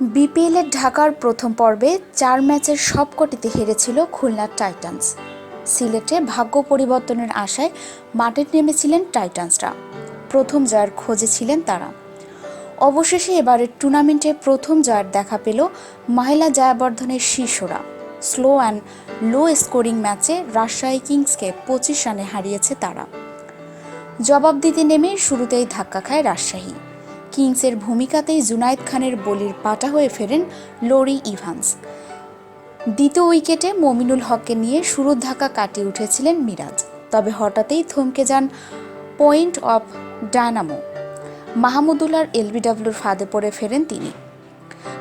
বিপিএলের ঢাকার প্রথম পর্বে চার ম্যাচের সবকটিতে হেরেছিল খুলনা টাইটান্স। সিলেটে ভাগ্য পরিবর্তনের আশায় মাঠে নেমেছিলেন টাইটান্সরা। প্রথম জয়ের খোঁজে ছিলেন তারা। অবশেষে এবারের টুর্নামেন্টে প্রথম জয়ের দেখা পেল মহিলা জয়াবর্ধনের শীর্ষরা স্লো অ্যান্ড লো স্কোরিং ম্যাচে রাজশাহী কিংসকে পঁচিশ রানে হারিয়েছে তারা। জবাব দিতে নেমে শুরুতেই ধাক্কা খায় রাজশাহী। কিংসের ভূমিকাতেই জুনায়েদ খানের বলির পাটা হয়ে ফেরেন লরি ইভান্স। দ্বিতীয় উইকেটে মমিনুল হককে নিয়ে শুরুর ধাক্কা কাটিয়ে উঠেছিলেন মিরাজ, তবে হঠাৎই থমকে যান পয়েন্ট অফ ডায়নামো। মাহমুদুল্লার এলবিডব্লিউর ফাঁদে পড়ে ফেরেন তিনি।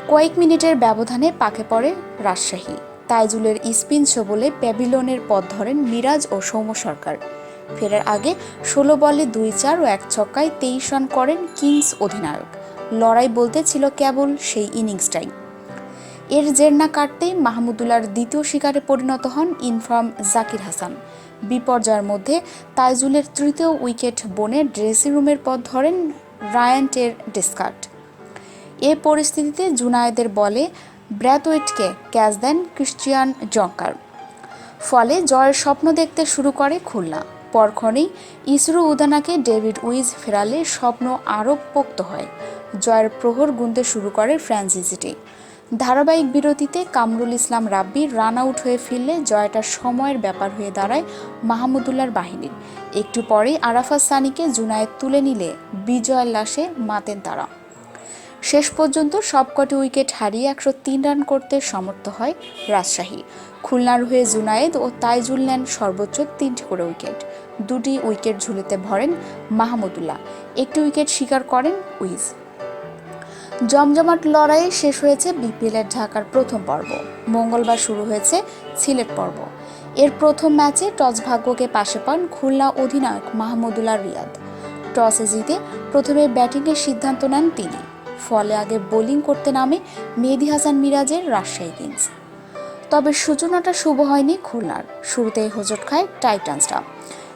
কয়েক মিনিটের ব্যবধানে পাকে পড়ে রাজশাহী। তাইজুলের স্পিন বলে প্যাভিলনের পথ ধরেন মিরাজ ও সৌম্য সরকার। ফেরার আগে ষোলো বলে দুই চার ও এক ছক্কায় তেইশ রান করেন কিংস অধিনায়ক। লড়াই বলতে ছিল কেবল সেই ইনিংসটাই। এর জের না কাটতেই মাহমুদুল্লার দ্বিতীয় শিকারে পরিণত হন ইনফার্ম জাকির হাসান। বিপর্যয়ের মধ্যে তাইজুলের তৃতীয় উইকেট বনে ড্রেসিং রুমের পথ ধরেন রায়ান্টের ডিসকার্ট। এ পরিস্থিতিতে জুনায়েদের বলে ব্র্যাথওয়েটকে ক্যাচ দেন ক্রিশ্চিয়ান জঙ্কার। ফলে জয়ের স্বপ্ন দেখতে শুরু করে খুলনা। পরক্ষণেই ইসরো উদানাকে ডেভিড উইজ ফেরালে স্বপ্ন আরও পোক্ত হয়। জয়ের প্রহর গুনতে শুরু করে ফ্র্যাঞ্চাইজিটি ধারাবাহিক বিরতিতে কামরুল ইসলাম রাব্বি রান আউট হয়ে ফিরলে জয়টা সময়ের ব্যাপার হয়ে দাঁড়ায় মাহমুদুল্লার বাহিনীর। একটু পরেই আরাফাত সানিকে জুনায়েদ তুলে নিলে বিজয়ের লাশে মাতেন তারা শেষ পর্যন্ত সবকটি উইকেট হারিয়ে একশো তিন রান করতে সমর্থ হয় রাজশাহী। খুলনার হয়ে জুনায়েদ ও তাইজুল নেন সর্বোচ্চ তিনটি করে উইকেট। দুটি উইকেট ঝুলিতে ভরেন মাহমুদুল্লাহ একটি উইকেট শিকার করেন উইজ। জমজমাট লড়াইয়ে শেষ হয়েছে বিপিএলের ঢাকার প্রথম পর্ব। মঙ্গলবার শুরু হয়েছে সিলেট পর্ব। এর প্রথম ম্যাচে টস ভাগ্যকে পাশে পান খুলনা অধিনায়ক মাহমুদুল্লাহ রিয়াদ। টসে জিতে প্রথমে ব্যাটিংয়ের সিদ্ধান্ত নেন তিনি। ফলে আগে বোলিং করতে নামে মেহেদি হাসান মিরাজের রাজশাহী কিংস। তবে সূচনাটা শুভ হয়নি খুলনার। শুরুতেই হোজট খায় টাইটান্সরা।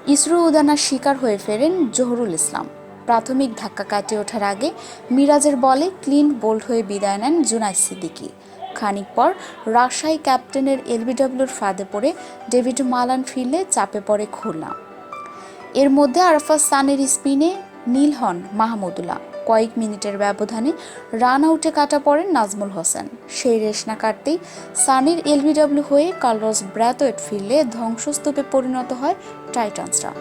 ইসরো উদানার শিকার হয়ে ফেরেন জহুরুল ইসলাম। প্রাথমিক ধাক্কা কাটিয়ে ওঠার আগে মিরাজের বলে ক্লিন বোল্ড হয়ে বিদায় নেন জুনাইদ সিদ্দিকি। খানিক পর রাজশাহী ক্যাপ্টেনের এলবিডব্লিউর ফাঁদে পড়ে ডেভিড মালান ফিরলে চাপে পড়ে খুলনা। এর মধ্যে আরফা সানের স্পিনে নীল হন মাহমুদুল্লাহ। কয়েক মিনিটের ব্যবধানে রান আউটে কাটা পড়েন নাজমুল হোসেন। সেই রেশ না কাটতেই সানির এলবিডব্লিউ হয়ে কার্লস ব্র্যাথওয়েট ফিরলে ধ্বংসস্তূপে পরিণত হয় টাইটান্সরা।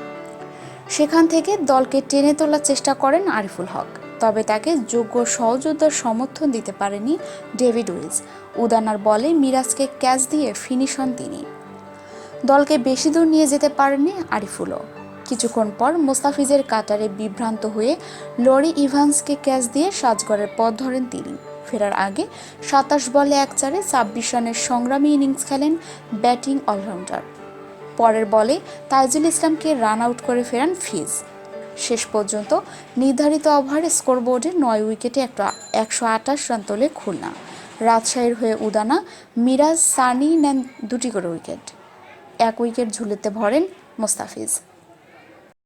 সেখান থেকে দলকে টেনে তোলার চেষ্টা করেন আরিফুল হক। তবে তাকে যোগ্য সহযোদ্ধার সমর্থন দিতে পারেনি ডেভিড উইলস। উদানার বলে মিরাজকে ক্যাচ দিয়ে ফিনিশ হন তিনি। দলকে বেশি দূর নিয়ে যেতে পারেনি আরিফুলও। কিছুক্ষণ পর মোস্তাফিজের কাটারে বিভ্রান্ত হয়ে লরি ইভান্সকে ক্যাচ দিয়ে সাজগড়ের পথ ধরেন তিনি। ফেরার আগে সাতাশ বলে এক চারে ছাব্বিশ রানের সংগ্রামী ইনিংস খেলেন ব্যাটিং অলরাউন্ডার। পরের বলে তাইজুল ইসলামকে রান আউট করে ফেরান ফিজ। শেষ পর্যন্ত নির্ধারিত ওভারে স্কোরবোর্ডে নয় উইকেটে একটা একশো আঠাশ রান তোলে খুলনা। রাজশাহীর হয়ে উদানা, মিরাজ, সানি নেন দুটি করে উইকেট। এক উইকেট ঝুলিতে ভরেন মোস্তাফিজ।